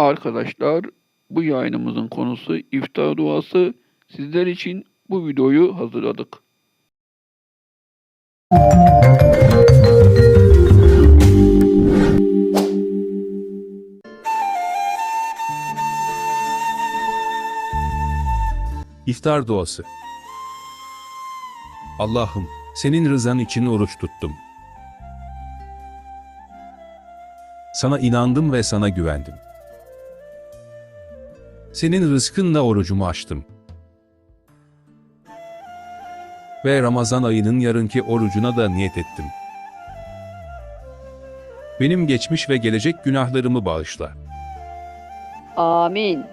Arkadaşlar bu yayınımızın konusu iftar duası. Sizler için bu videoyu hazırladık. İftar duası. Allah'ım, senin rızan için oruç tuttum. Sana inandım ve sana güvendim. Senin rızkınla orucumu açtım. Ve Ramazan ayının yarınki orucuna da niyet ettim. Benim geçmiş ve gelecek günahlarımı bağışla. Amin.